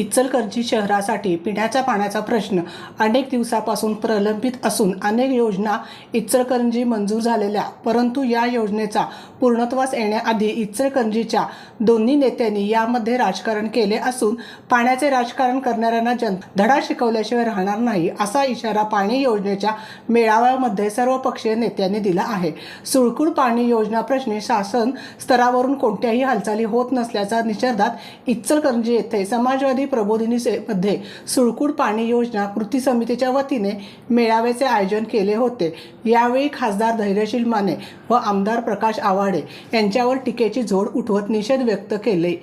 इचलकरंजी शहरासाठी पिण्याच्या पाण्याचा प्रश्न अनेक दिवसापासून प्रलंबित असून अनेक योजना इचलकरंजी मंजूर झालेल्या परंतु या योजनेचा पूर्णत्वास येण्याआधी इचलकरंजीच्या दोन्ही नेत्यांनी यामध्ये राजकारण केले असून पाण्याचे राजकारण करणाऱ्यांना जन धडा शिकवल्याशिवाय राहणार नाही असा इशारा पाणी योजनेच्या मेळाव्यामध्ये सर्वपक्षीय नेत्यांनी दिला आहे. सुळकूळ पाणी योजना प्रश्नी शासन स्तरावरून कोणत्याही हालचाली होत नसल्याचा निषेधात इचलकरंजी येथे समाजवादी प्रबोधिनी मध्ये सुळकुड पाणी योजना कृती समितीच्या वतीने मेळाव्याचे आयोजन केले होते. यावेळी खासदार धैर्यशील माने व आमदार प्रकाश आवाडे यांच्यावर टीकेची झोड उठवत निषेध व्यक्त केले.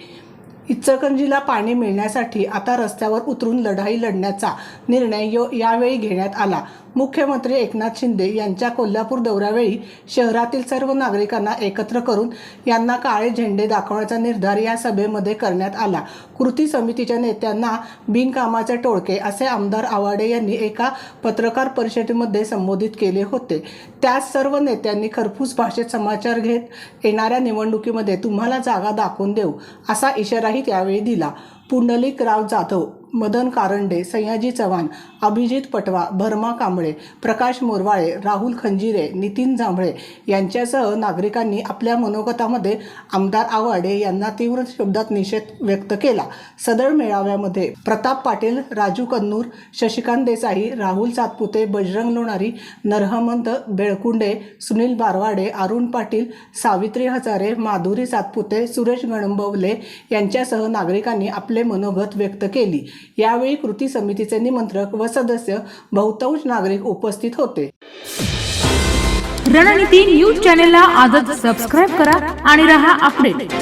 इचलकरंजीला पाणी मिळण्यासाठी आता रस्त्यावर उतरून लढाई लढण्याचा निर्णय यो यावेळी घेण्यात आला. मुख्यमंत्री एकनाथ शिंदे यांच्या कोल्हापूर दौऱ्यावेळी शहरातील सर्व नागरिकांना एकत्र करून यांना काळे झेंडे दाखवण्याचा निर्धार या सभेमध्ये करण्यात आला. कृती समितीच्या नेत्यांना बिनकामाचे टोळके असे आमदार आवाडे यांनी एका पत्रकार परिषदेमध्ये संबोधित केले होते. त्या सर्व नेत्यांनी खरपूस भाषेत समाचार घेत येणाऱ्या निवडणुकीमध्ये तुम्हाला जागा दाखवून देऊ असा इशाराही त्यावेळी दिला. पुंडलिकराव जाधव मदन कारंडे सयाजी चव्हाण अभिजित पटवा भरमा कांबळे प्रकाश मोरवाळे राहुल खंजिरे नितीन जांभळे यांच्यासह नागरिकांनी आपल्या मनोगतामध्ये आमदार आवाडे यांना तीव्र शब्दात निषेध व्यक्त केला. सदर मेळाव्यामध्ये प्रताप पाटील राजू कन्नूर शशिकांत देसाई राहुल सातपुते बजरंग लोणारी नरहमंत बेळकुंडे सुनील बारवाडे अरुण पाटील सावित्री हजारे माधुरी सातपुते सुरेश गणंबवले यांच्यासह नागरिकांनी आपले मनोगत व्यक्त केली. यावेळी कृती समितीचे निमंत्रक व सदस्य बहुतांश नागरिक उपस्थित होते. रणनीती न्यूज चॅनेलला आजच सबस्क्राईब करा आणि रहा अपडेट.